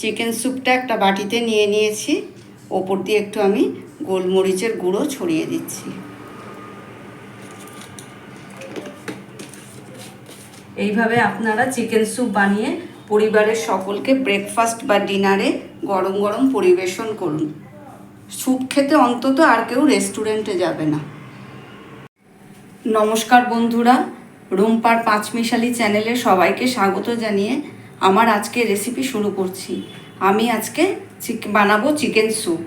Chicken স্যুপটা একটা বাটিতে নিয়ে নিয়েছি। ওপর দিয়ে একটু আমি গোলমরিচের গুঁড়ো ছড়িয়ে দিচ্ছি। এইভাবে আপনারা চিকেন স্যুপ বানিয়ে পরিবারের সকলকে ব্রেকফাস্ট বা ডিনারে গরম গরম পরিবেশন করুন। স্যুপ খেতে অন্তত আর কেউ রেস্টুরেন্টে যাবে না। নমস্কার বন্ধুরা, রুমপার পাঁচমিশালি চ্যানেলে সবাইকে স্বাগত জানিয়ে আমার আজকে রেসিপি শুরু করছি। আমি আজকে বানাবো চিকেন স্যুপ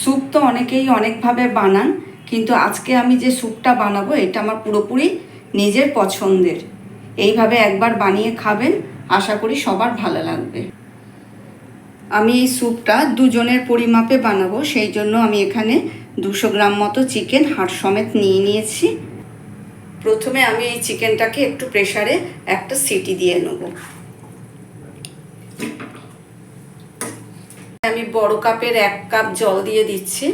স্যুপ তো অনেকেই অনেকভাবে বানান, কিন্তু আজকে আমি যে স্যুপটা বানাবো, এটা আমার পুরোপুরি নিজের পছন্দের। এইভাবে একবার বানিয়ে খাবেন, আশা করি সবার ভালো লাগবে। আমি এই স্যুপটা দুজনের পরিমাপে বানাবো, সেই জন্য আমি এখানে দুশো গ্রাম মতো চিকেন হাড় সমেত নিয়ে নিয়েছি। প্রথমে আমি এই চিকেনটাকে একটু প্রেসারে একটা সিটি দিয়ে নেব। আমি বড় কাপের এক কাপ জল দিয়ে দিচ্ছি।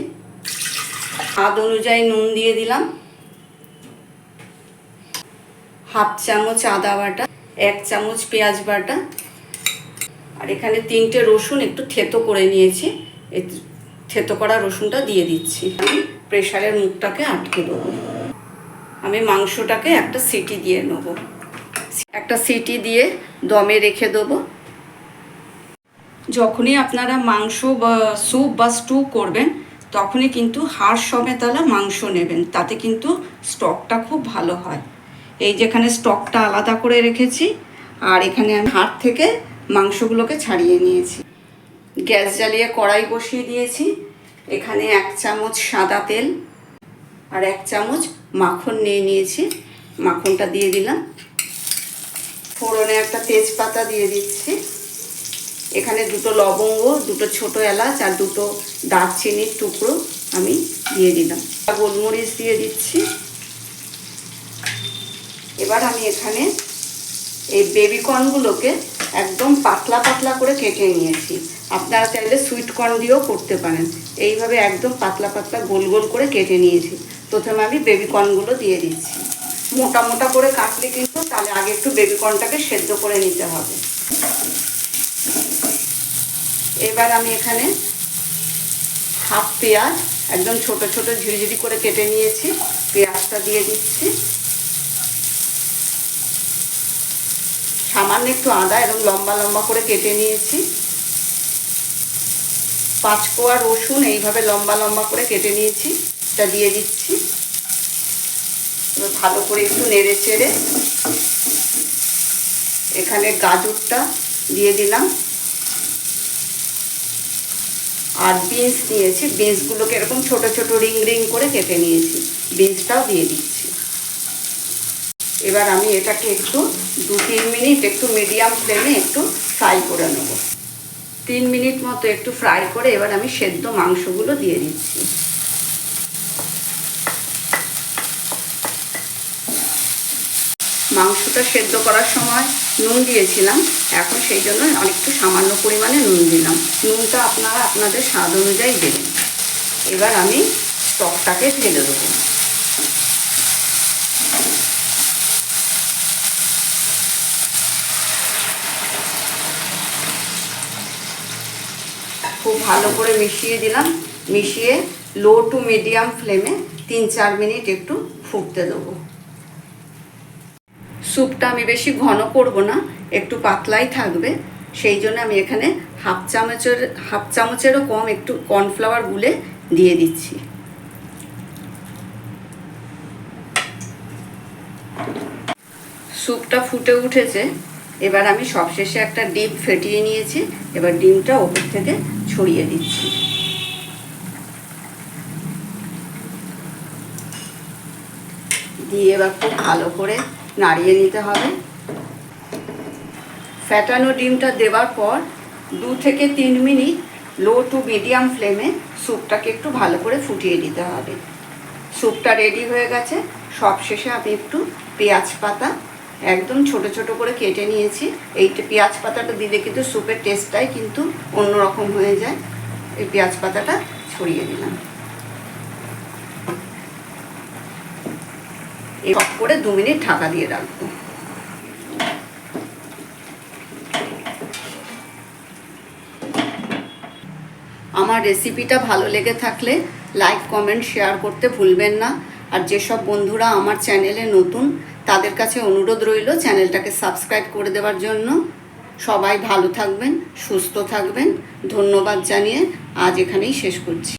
স্বাদ অনুযায়ী নুন দিয়ে দিলাম। হাফ চামচ আদা বাটা, এক চামচ পেঁয়াজ বাটা। আর এখানে তিনটে রসুন একটু থেতো করে নিয়েছি। থেতো করা রসুনটা দিয়ে দিচ্ছি। আমি প্রেশারের মুখটাকে আটকে দেবো। আমি মাংসটাকে একটা সিটি দিয়ে নেব। একটা সিটি দিয়ে দমে রেখে দেবো। যখনই আপনারা মাংস বা স্যুপ বা স্টু করবেন, তখনই কিন্তু হাড় সমেতালা মাংস নেবেন। তাতে কিন্তু স্টকটা খুব ভালো হয়। এই যেখানে স্টকটা আলাদা করে রেখেছি, আর এখানে আমি হাড় থেকে মাংসগুলোকে ছাড়িয়ে নিয়েছি। গ্যাস জ্বালিয়ে কড়াই বসিয়ে দিয়েছি। এখানে এক চামচ সাদা তেল আর এক চামচ মাখন নিয়ে নিয়েছি। মাখনটা দিয়ে দিলাম। ফোড়নে একটা তেজপাতা দিয়ে দিচ্ছি। এখানে দুটো লবঙ্গ, দুটো ছোট এলাচ আর দুটো দারচিনির টুকরো আমি দিয়ে দিলাম। গোলমরিচ দিয়ে দিচ্ছি। এবার আমি এখানে এই বেবিকর্নগুলোকে একদম পাতলা পাতলা করে কেটে নিয়েছি। আপনারা চাইলে সুইট কর্ন দিয়েও করতে পারেন। এইভাবে একদম পাতলা পাতলা গোল গোল করে কেটে নিয়েছি। প্রথমে আমি বেবিকর্নগুলো দিয়ে দিচ্ছি। মোটা মোটা করে কাটলে কিন্তু তাহলে আগে একটু বেবিকর্নটাকে সেদ্ধ করে নিতে হবে। এবার আমি এখানে হাফ পেঁয়াজ, একদম ছোট ছোট ঝিরিঝিরি করে কেটে নিয়েছি। পেঁয়াজটা দিয়ে দিচ্ছি। সামান্য একটু আদা এবং লম্বা লম্বা করে কেটে নিয়েছি। পাঁচ কোয়া রসুন এইভাবে লম্বা লম্বা করে কেটে নিয়েছি। এটা দিয়ে দিচ্ছি। ভালো করে একটু নেড়ে চেড়ে এখানে গাজরটা দিয়ে দিলাম। আর বিনস নিয়েছি বিনসগুলোকে এরকম ছোট ছোট রিং রিং করে কেটে নিয়েছি। বিনসটাও দিয়ে দিচ্ছি। এবার আমি এটাকে একটু দু তিন মিনিট একটু মিডিয়াম ফ্লেমে একটু ফ্রাই করে নেব। তিন মিনিট মতো একটু ফ্রাই করে এবার আমি সেদ্ধ মাংসগুলো দিয়ে দিচ্ছি। মাংসটা সেদ্ধ করার সময় নুন দিয়েছিলাম। এখন সেই জন্য অনেকটু সামান্য পরিমাণে নুন দিলাম। নুনটা আপনারা আপনাদের স্বাদ অনুযায়ী দেবেন। এবার আমি স্টকটাকে ঢেলে দেবো। খুব ভালো করে মিশিয়ে দিলাম। মিশিয়ে লো টু মিডিয়াম ফ্লেমে তিন চার মিনিট একটু ফুটতে দেবো। স্যুপটা আমি বেশি ঘন করব না, একটু পাতলাই থাকবে। সেই জন্য আমি এখানে হাফ চামচের, হাফ চামচেরও কম একটু কর্নফ্লাওয়ার গুলে দিয়ে দিচ্ছি। স্যুপটা ফুটে উঠেছে। এবার আমি সবশেষে একটা ডিম ফেটিয়ে নিয়েছি। এবার ডিমটা ওপর থেকে ছড়িয়ে দিচ্ছি। দিয়ে এবার খুব ভালো করে নাড়িয়ে নিতে হবে। ফ্যাটানো ডিমটা দেওয়ার পর দু থেকে তিন মিনিট লো টু মিডিয়াম ফ্লেমে স্যুপটাকে একটু ভালো করে ফুটিয়ে দিতে হবে। স্যুপটা রেডি হয়ে গেছে। সব শেষে আমি একটু পেঁয়াজ পাতা একদম ছোট ছোট করে কেটে নিয়েছি। এই পেঁয়াজ পাতাটা দিলে কিন্তু স্যুপের টেস্টটাই কিন্তু অন্যরকম হয়ে যায়। এই পেঁয়াজ পাতাটা ছড়িয়ে দিলাম। এরকম করে দু মিনিট ঢাকা দিয়ে রাখব। আমার রেসিপিটা ভালো লেগে থাকলে লাইক কমেন্ট শেয়ার করতে ভুলবেন না। আর যেসব বন্ধুরা আমার চ্যানেলে নতুন, তাদের কাছে অনুরোধ রইল চ্যানেলটাকে সাবস্ক্রাইব করে দেওয়ার জন্য। সবাই ভালো থাকবেন, সুস্থ থাকবেন। ধন্যবাদ জানিয়ে আজ এখানেই শেষ করছি।